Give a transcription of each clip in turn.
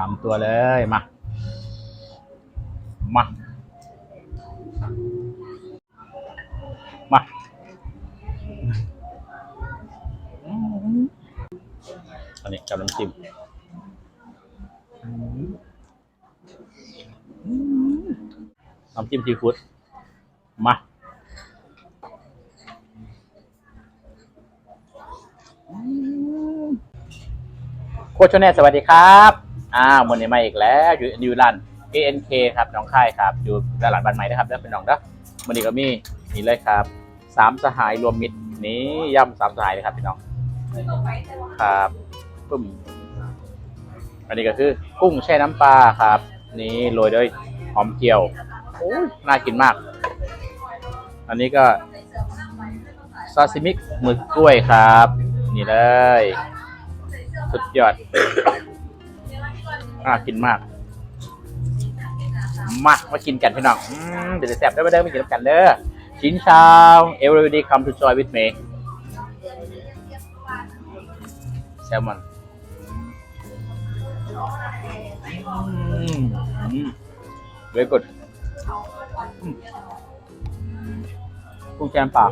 สามตัวเลยมา มา มา อันนี้กับน้ำจิ้มน้ำจิ้มซีฟู้ดมาโคชแนลสวัสดีครับ อ่าวมันนี้มาอีกแล้วอยู่นิวรัน ANK ครับน้องค่ายครับ อยู่ตลาดบ้านใหม่นะครับแล้วเป็นน้องเด้อวันนี้ก็มีนี่เลยครับสามสหายรวมมิตรนี่ย่ำสามสหายเลยครับพี่น้องครับปึ้มอันนี้ก็คือกุ้งแช่น้ำปลาครับ นี่โรยด้วยหอมเจียวโอ้ยน่ากินมาก อันนี้ก็ซาซิมิหมึกกล้วยครับ นี่เลย สุดยอด น่ากินมาก มา มากินกันพี่น้องอืมเดี๋ยวจะแซ่บได้ไม่ได้ไม่กินกันเด้อชินชาว everybody come to join with me แซลมอนอืมอืม very good อืมกุ้งแกมป่า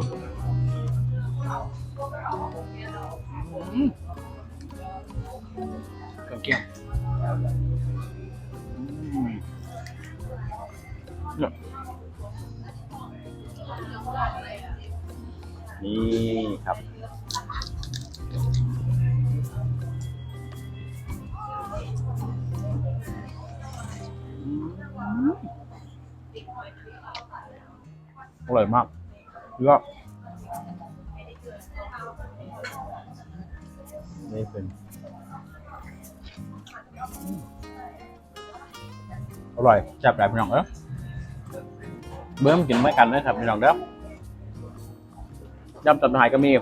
อืมเครื่องเคียง นี่ครับอร่อยมากเยอะนี่เป็นอร่อยจับหลายพี่น้องเอ้อ เบิ่มกินไม่กันนะครับพี่น้องเด้อยำตับหายก็มี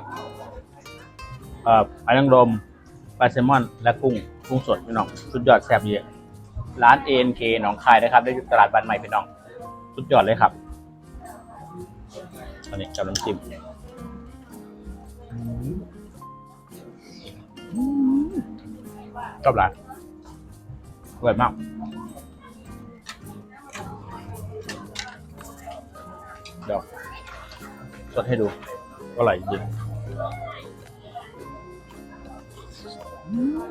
เอ่อปลานังรมปลาแซลมอน และกุ้งกุ้งสดพี่น้อง สุดยอดแซ่บเยอะร้าน ANK หนองคายนะครับ ได้อยู่ตลาดบ้านใหม่พี่น้อง สุดยอดเลยครับอันนี้กับน้ำจิ้มชอบร้านอร่อยมาก เดี๋ยวสดให้ดูอร่อยจริงอืม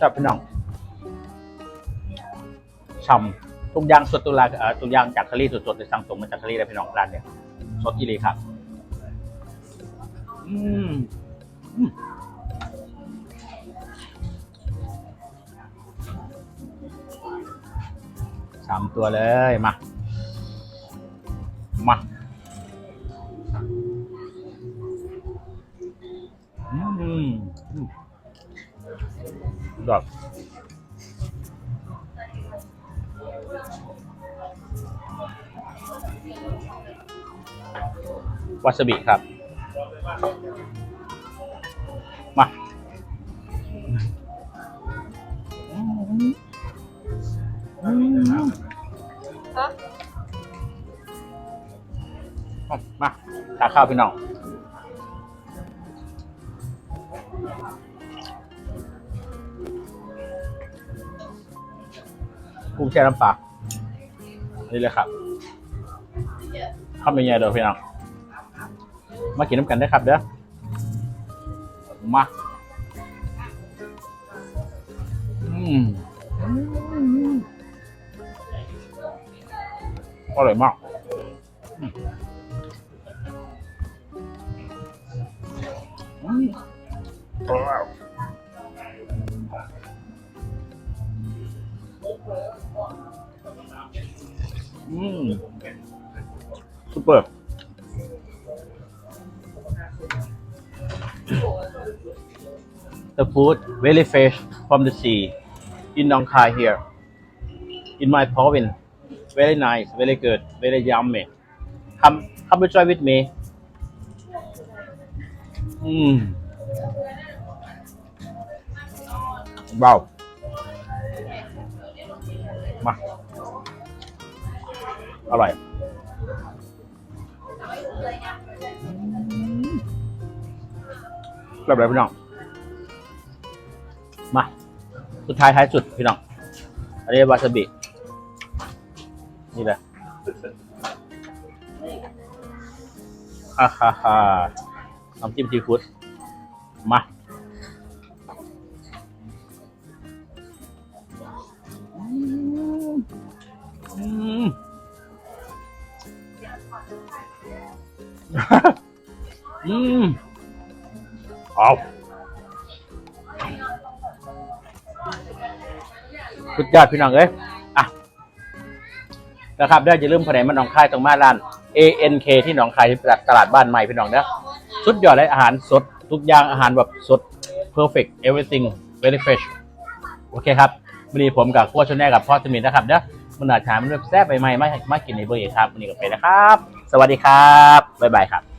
จับพี่น้องฉ่ำทุกอย่างสดตุลาเอ่อทุกอย่างจากทะเลสดๆเลยสั่งตรงมาจากทะเลเลยพี่น้องร้านเนี่ยสดอีหลีครับ อืม ตัวเลยมา มาอืมดอกวาซาบิครับ มา มาข้าวพี่น้องกุ้งแช่น้ำปลานี่เลยครับข้าวเป็นไงเด้อพี่น้อง มากินน้ำกันได้ครับเด้อ มาอืมอร่อยมาก อืมอืมอร่อยอืมซุปเปอร์ the food very fresh from the sea in Nong Khai here in my province very nice very good very yummy come come to try with me อืมว้าวมา อร่อยแบบไหนพี่น้อง มา สุดท้ายท้ายสุดพี่น้อง อันนี้วาซาบิ นี่เลยฮ่าฮ่าฮ่า น้ำจิ้มซีฟู้ดมาอืมอืมเอาสุดยอดพี่น้องเอ้ยอะนะครับได้อย่าลืมภายในมันหนองคายตรงมาร้าน ANK ที่หนองคายตลาดบ้านใหม่พี่น้องเด้อ สุดยอดเลยอาหารสด ทุกอย่างอาหารแบบสด perfect everything very fresh โอเคครับวันนี้ผมกับพ่อชนแน่กับพ่อสมิธนะครับเด้อมันอาจหามันแบบแซ่บไปไหมมามากินในเบอร์ครับวันนี้ก็ไปนะครับ สวัสดีครับ บ๊ายบายครับ